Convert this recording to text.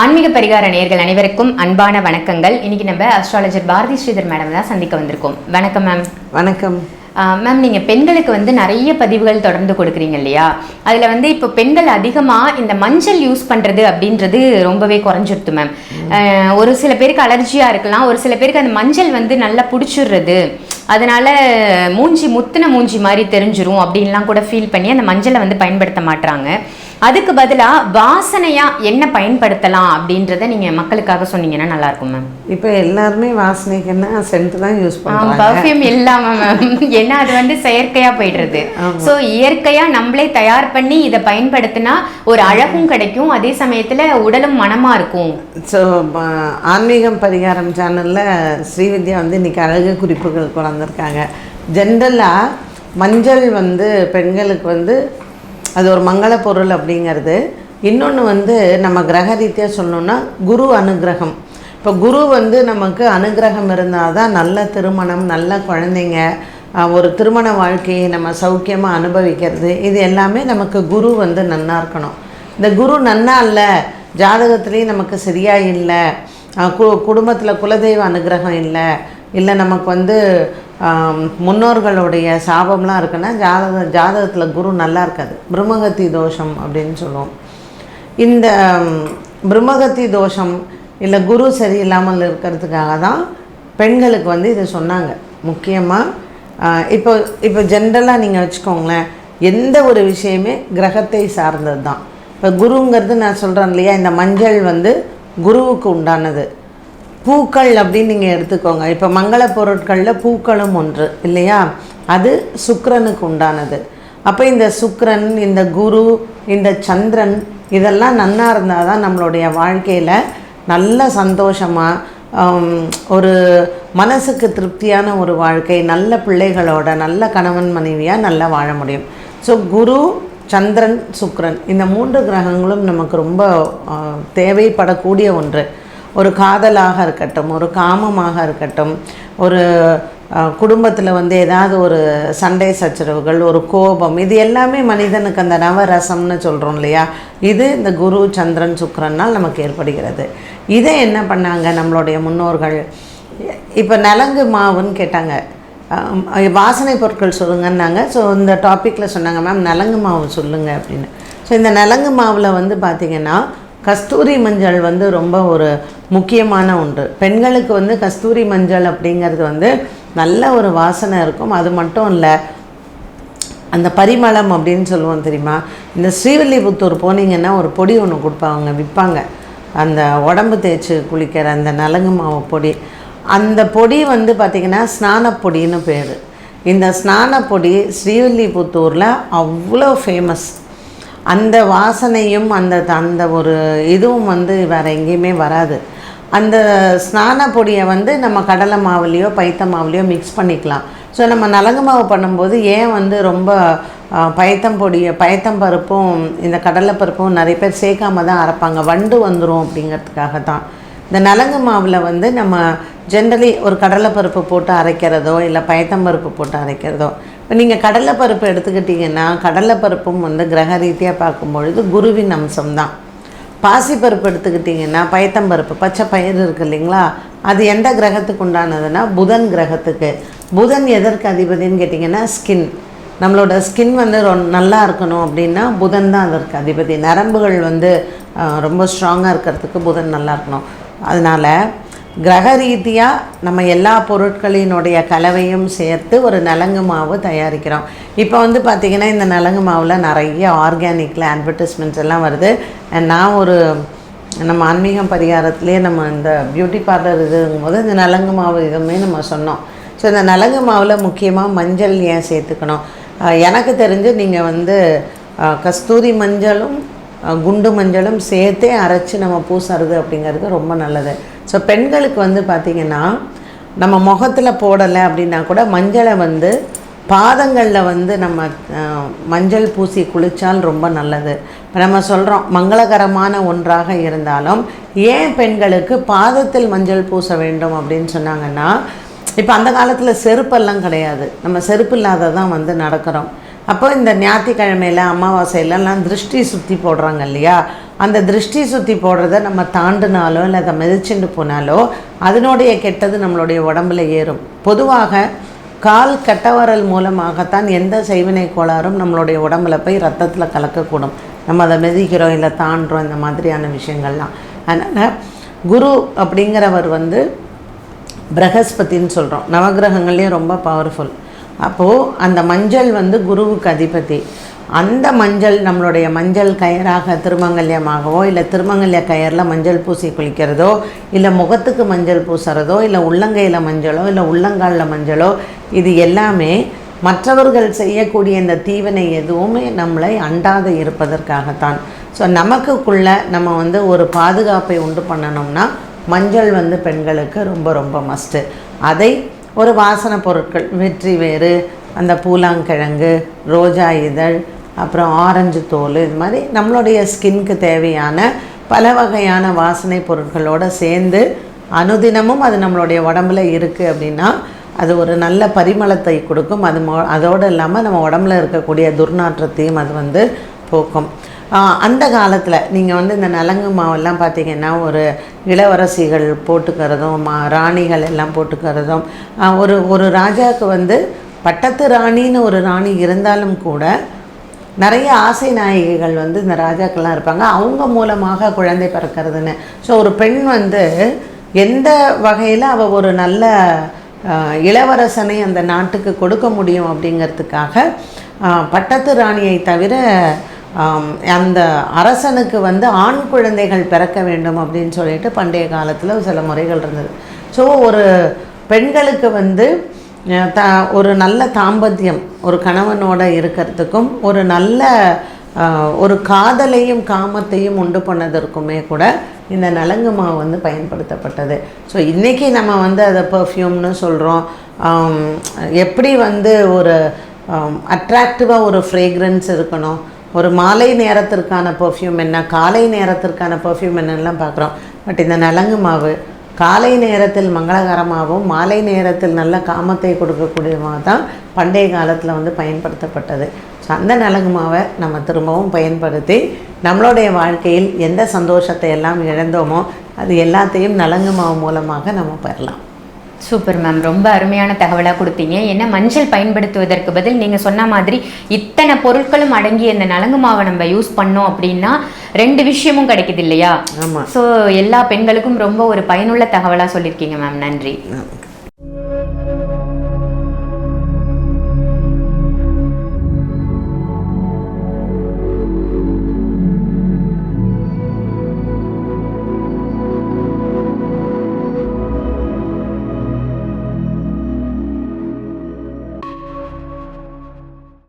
ஆன்மீக பரிகார நேயர்கள் அனைவருக்கும் அன்பான வணக்கங்கள். இன்னைக்கு நம்ம அஸ்ட்ராலஜர் பாரதி ஸ்ரீதர் மேடம் தான் சந்திக்க வந்திருக்கோம். வணக்கம் மேம் வணக்கம். மேம் நீங்கள் பெண்களுக்கு வந்து நிறைய பதிவுகள் தொடர்ந்து கொடுக்குறீங்க இல்லையா? அதில் வந்து இப்போ பெண்கள் அதிகமாக இந்த மஞ்சள் யூஸ் பண்ணுறது அப்படின்றது ரொம்பவே குறைஞ்சிருது மேம் ஒரு சில பேருக்கு அலர்ஜியாக இருக்கலாம். ஒரு சில பேருக்கு அந்த மஞ்சள் வந்து நல்லா பிடிச்சிடுறது. அதனால மூஞ்சி முத்தின மூஞ்சி மாதிரி தெரிஞ்சிரும் அப்படின்லாம் கூட ஃபீல் பண்ணி அந்த மஞ்சளை வந்து பயன்படுத்த மாட்றாங்க. அதுக்கு பதிலாக வாசனையாக என்ன பயன்படுத்தலாம் அப்படின்றத நீங்கள் மக்களுக்காக சொன்னீங்கன்னா நல்லாயிருக்கும் மேம். இப்போ எல்லாருமே வாசனைக்குன்னா சென்ட் தான் யூஸ் பண்ணுறாங்க பர்ஃப்யூம் இல்லாம மேம். ஏன்னா அது வந்து செயற்கையா போயிடுறது. சோ இயற்கையா நம்மளே தயார் பண்ணி இதை பயன்படுத்தினா ஒரு அழகும் கிடைக்கும். அதே சமயத்துல உடலும் மனமா இருக்கும். ஸோ ஆன்மீகம் பரிகாரம் சேனலில் ஸ்ரீவித்யா வந்து இன்னைக்கு அழகு குறிப்புகள் கொண்டாந்துருக்காங்க ஜென்ரலாக மஞ்சள் வந்து பெண்களுக்கு வந்து அது ஒரு மங்கள பொருள் அப்படிங்கிறது. இன்னொன்று வந்து நம்ம கிரக ரீதியாக சொல்லணுன்னா குரு அனுகிரகம். இப்போ குரு வந்து நமக்கு அனுகிரகம் இருந்தால் தான் நல்ல திருமணம் நல்ல குழந்தைங்க ஒரு திருமண வாழ்க்கையை நம்ம சௌக்கியமாக அனுபவிக்கிறது. இது எல்லாமே நமக்கு குரு வந்து நன்னா இருக்கணும். இந்த குரு நன்னா இல்லை ஜாதகத்துலேயும் நமக்கு சரியாக இல்லை கு குடும்பத்தில் குலதெய்வ அனுகிரகம் இல்லை இல்லை நமக்கு வந்து முன்னோர்களுடைய சாபம்லாம் இருக்குன்னா ஜாதக ஜாதகத்தில் குரு நல்லா இருக்காது. பிரம்மகத்தி தோஷம் அப்படின்னு சொல்லுவோம். இந்த பிரம்மகத்தி தோஷம் இல்லை குரு சரியில்லாமல் இருக்கிறதுக்காக தான் பெண்களுக்கு வந்து இதை சொன்னாங்க. முக்கியமாக இப்போ இப்போ ஜென்ரலாக நீங்கள் வச்சுக்கோங்களேன் எந்த ஒரு விஷயமே கிரகத்தை சார்ந்தது தான் இப்போ குருங்கிறது நான் சொல்கிறேன் இல்லையா இந்த மஞ்சள் வந்து குருவுக்கு உண்டானது. பூக்கள் அப்படின்னு நீங்கள் எடுத்துக்கோங்க. இப்போ மங்கள பொருட்களில் பூக்களும் ஒன்று இல்லையா? அது சுக்கரனுக்கு உண்டானது. அப்போ இந்த சுக்கரன் இந்த குரு இந்த சந்திரன் இதெல்லாம் நன்னா இருந்தால் தான் நம்மளுடைய வாழ்க்கையில் நல்ல சந்தோஷமாக ஒரு மனசுக்கு திருப்தியான ஒரு வாழ்க்கை நல்ல பிள்ளைகளோட நல்ல கணவன் மனைவியாக நல்லா வாழ முடியும். ஸோ குரு சந்திரன் சுக்ரன் இந்த மூன்று கிரகங்களும் நமக்கு ரொம்ப தேவைப்படக்கூடிய ஒன்று. ஒரு காதலாக இருக்கட்டும் ஒரு காமமாக இருக்கட்டும் ஒரு குடும்பத்தில் வந்து ஏதாவது ஒரு சண்டை சச்சரவுகள் ஒரு கோபம் இது எல்லாமே மனிதனுக்கு அந்த நவரசம்னு சொல்கிறோம் இல்லையா? இது இந்த குரு சந்திரன் சுக்கிரனால் நமக்கு ஏற்படுகிறது. இதை என்ன பண்ணாங்க நம்மளுடைய முன்னோர்கள்? இப்போ நலங்கு மாவுன்னு கேட்டாங்க. வாசனை பொருட்கள் சொல்லுங்கன்னாங்க. ஸோ இந்த டாப்பிக்கில் சொன்னாங்க மேம் நலங்கு மாவு சொல்லுங்கள் அப்படின்னு. ஸோ இந்த நலங்கு மாவில் வந்து பார்த்திங்கன்னா கஸ்தூரி மஞ்சள் வந்து ரொம்ப ஒரு முக்கியமான ஒன்று. பெண்களுக்கு வந்து கஸ்தூரி மஞ்சள் அப்படிங்கிறது வந்து நல்ல ஒரு வாசனை இருக்கும். அது மட்டும் இல்லை அந்த பரிமளம் அப்படின்னு சொல்லுவோம் தெரியுமா? இந்த ஸ்ரீவில்லிபுத்தூர் போனீங்கன்னா ஒரு பொடி ஒன்று கொடுப்பாங்க விற்பாங்க அந்த உடம்பு தேய்ச்சி குளிக்கிற அந்த நலங்கு மாவு பொடி. அந்த பொடி வந்து பார்த்திங்கன்னா ஸ்நானப்பொடின்னு பேர். இந்த ஸ்நானப்பொடி ஸ்ரீவில்லிபுத்தூரில் அவ்வளோ ஃபேமஸ் அந்த வாசனையும் அந்த அந்த ஒரு இதுவும் வந்து வேறு எங்கேயுமே வராது. அந்த ஸ்நான பொடியை வந்து நம்ம கடலை மாவுலேயோ பைத்த மாவுலேயோ மிக்ஸ் பண்ணிக்கலாம். ஸோ நம்ம நலங்கு மாவு பண்ணும்போது ஏன் வந்து ரொம்ப பயத்தம் பொடியை பயத்தம் பருப்பும் இந்த கடலை பருப்பும் நிறைய பேர் சேர்க்காம தான் அரைப்பாங்க. வண்டு வந்துடும் அப்படிங்கிறதுக்காக தான் இந்த நலங்கு மாவில் வந்து நம்ம ஜென்ரலி ஒரு கடலைப்பருப்பு போட்டு அரைக்கிறதோ இல்லை பயத்தம்பருப்பு போட்டு அரைக்கிறதோ இப்போ நீங்கள் கடலைப்பருப்பு எடுத்துக்கிட்டிங்கன்னா கடலைப்பருப்பும் வந்து கிரக ரீதியாக பார்க்கும்பொழுது குருவின் அம்சம் தான் பாசிப்பருப்பு எடுத்துக்கிட்டிங்கன்னா பயத்தம்பருப்பு பச்சை பயிர் இருக்கு இல்லைங்களா? அது எந்த கிரகத்துக்கு உண்டானதுன்னா புதன் கிரகத்துக்கு. புதன் எதற்கு அதிபதின்னு கேட்டிங்கன்னா ஸ்கின் நம்மளோட ஸ்கின் வந்து ரொ நல்லா இருக்கணும் அப்படின்னா புதன் தான் அதற்கு அதிபதி. நரம்புகள் வந்து ரொம்ப ஸ்ட்ராங்காக இருக்கிறதுக்கு புதன் நல்லா இருக்கணும். அதனால் கிரக ரீதியாக நம்ம எல்லா பொருட்களினுடைய கலவையும் சேர்த்து ஒரு நலங்கு மாவு தயாரிக்கிறோம். இப்போ வந்து பார்த்திங்கன்னா இந்த நலங்கு மாவில் நிறைய ஆர்கானிக்கில் அட்வர்டைஸ்மெண்ட்ஸ் எல்லாம் வருது. நான் ஒரு நம்ம ஆன்மீகம் பரிகாரத்துலேயே நம்ம இந்த பியூட்டி பார்லர் இதுங்கும்போது இந்த நலங்கு மாவு இதுவுமே நம்ம சொன்னோம். ஸோ இந்த நலங்கு மாவில் முக்கியமாக மஞ்சள் ஏன் சேர்த்துக்கணும்? எனக்கு தெரிஞ்சு நீங்கள் வந்து கஸ்தூரி மஞ்சளும் குண்டு மஞ்சளும் சேர்த்தே அரைச்சி நம்ம பூசுறது அப்படிங்கிறது ரொம்ப நல்லது. ஸோ பெண்களுக்கு வந்து பார்த்திங்கன்னா நம்ம முகத்தில் போடலை அப்படின்னா கூட மஞ்சளை வந்து பாதங்களில் வந்து நம்ம மஞ்சள் பூசி குளித்தால் ரொம்ப நல்லது. இப்போ நம்ம சொல்கிறோம் மங்களகரமான ஒன்றாக இருந்தாலும் ஏன் பெண்களுக்கு பாதத்தில் மஞ்சள் பூச வேண்டும் அப்படின்னு சொன்னாங்கன்னா இப்போ அந்த காலத்தில் செருப்பெல்லாம் கிடையாது. நம்ம செருப்பு இல்லாத தான் வந்து நடக்கிறோம். அப்போ இந்த ஞாயிற்றுக்கிழமையில அமாவாசையிலலாம் திருஷ்டி சுற்றி போடுறாங்க இல்லையா? அந்த திருஷ்டி சுற்றி போடுறத நம்ம தாண்டினாலோ இல்லை அதை மிதிச்சுட்டு போனாலோ அதனுடைய கெட்டது நம்மளுடைய உடம்புல ஏறும். பொதுவாக கால் கட்டவரல் மூலமாகத்தான் எந்த செய்வினை கோளாறும் நம்மளுடைய உடம்புல போய் ரத்தத்தில் கலக்கக்கூடும். நம்ம அதை மிதிக்கிறோம் இல்லை தாண்டுறோம் இந்த மாதிரியான விஷயங்கள்லாம். அதனால் குரு அப்படிங்கிறவர் வந்து பிரகஸ்பதின்னு சொல்கிறோம் நவகிரகங்கள்லேயும் ரொம்ப பவர்ஃபுல் அப்போது அந்த மஞ்சள் வந்து குருவுக்கு அதிபதி. அந்த மஞ்சள் நம்மளுடைய மஞ்சள் கயராக திருமங்கல்யமாகவோ இல்லை திருமங்கல்ய கயரில் மஞ்சள் பூசி குளிக்கிறதோ இல்லை முகத்துக்கு மஞ்சள் பூசுறதோ இல்லை உள்ளங்கையில் மஞ்சளோ இல்லை உள்ளங்காலில் மஞ்சளோ இது எல்லாமே மற்றவர்கள் செய்யக்கூடிய இந்த தீவினை எதுவுமே நம்மளை அண்டாது இருப்பதற்காகத்தான். ஸோ நமக்குள்ள நம்ம வந்து ஒரு பாதுகாப்பை உண்டு பண்ணணும்னா மஞ்சள் வந்து பெண்களுக்கு ரொம்ப ரொம்ப மஸ்ட்டு அதை ஒரு வாசனை பொருட்கள் வெற்றி வேறு அந்த பூலாங்கிழங்கு ரோஜா இதழ் அப்புறம் ஆரஞ்சு தோல் இது மாதிரி நம்மளுடைய ஸ்கின்க்கு தேவையான பல வகையான வாசனை பொருட்களோடு சேர்ந்து அனுதினமும் அது நம்மளுடைய உடம்புல இருக்குது அப்படின்னா அது ஒரு நல்ல பரிமளத்தை கொடுக்கும். அது மோ அதோடு இல்லாமல் நம்ம உடம்புல இருக்கக்கூடிய துர்நாற்றத்தையும் அது வந்து போக்கும். அந்த காலத்தில் நீங்கள் வந்து இந்த நலங்கு மாவெல்லாம் பார்த்தீங்கன்னா ஒரு இளவரசிகள் போட்டுக்கிறதும் மா ராணிகள் எல்லாம் போட்டுக்கிறதும் ஒரு ஒரு ராஜாவுக்கு வந்து பட்டத்து ராணின்னு ஒரு ராணி இருந்தாலும் கூட நிறைய ஆசை நாயகிகள் வந்து இந்த ராஜாக்கள்லாம் இருப்பாங்க. அவங்க மூலமாக குழந்தை பிறக்கிறதுன்னு. ஸோ ஒரு பெண் வந்து எந்த வகையில் அவள் ஒரு நல்ல இளவரசனை அந்த நாட்டுக்கு கொடுக்க முடியும் அப்படிங்கிறதுக்காக பட்டத்து ராணியை தவிர அந்த அரசனுக்கு வந்து ஆண் குழந்தைகள் பிறக்க வேண்டும் அப்படின்னு சொல்லிட்டு பண்டைய காலத்தில் சில முறைகள் இருந்தது. ஸோ ஒரு பெண்களுக்கு வந்து த ஒரு நல்ல தாம்பத்தியம் ஒரு கணவனோட இருக்கிறதுக்கும் ஒரு நல்ல ஒரு காதலையும் காமத்தையும் உண்டு பண்ணதற்குமே கூட இந்த நலங்கு மாவு வந்து பயன்படுத்தப்பட்டது. ஸோ இன்றைக்கி நம்ம வந்து அதை பர்ஃப்யூம்னு சொல்கிறோம் எப்படி வந்து ஒரு அட்ராக்டிவாக ஒரு ஃப்ரேக்ரன்ஸ் இருக்கணும்? ஒரு மாலை நேரத்திற்கான பர்ஃப்யூம் என்ன காலை நேரத்திற்கான பர்ஃப்யூம் என்னெல்லாம் பார்க்குறோம். பட் இந்த நலங்கு மாவு காலை நேரத்தில் மங்களகரமாகவும் மாலை நேரத்தில் நல்ல காமத்தை கொடுக்கக்கூடியமாக தான் பண்டைய காலத்தில் வந்து பயன்படுத்தப்பட்டது. ஸோ அந்த நலங்கு மாவை நம்ம திரும்பவும் பயன்படுத்தி நம்மளுடைய வாழ்க்கையில் எந்த சந்தோஷத்தை எல்லாம் இழந்தோமோ அது எல்லாத்தையும் நலங்கு மாவு மூலமாக நம்ம பெறலாம். சூப்பர் மேம் ரொம்ப அருமையான தகவலாக கொடுத்தீங்க. ஏன்னா மஞ்சள் பயன்படுத்துவதற்கு பதில் நீங்கள் சொன்ன மாதிரி இத்தனை பொருட்களும் அடங்கிய இந்த நலங்கு மாவை நம்ம யூஸ் பண்ணோம் அப்படின்னா ரெண்டு விஷயமும் கிடைக்குது இல்லையா? ஸோ எல்லா பெண்களுக்கும் ரொம்ப ஒரு பயனுள்ள தகவலாக சொல்லியிருக்கீங்க மேம் நன்றி.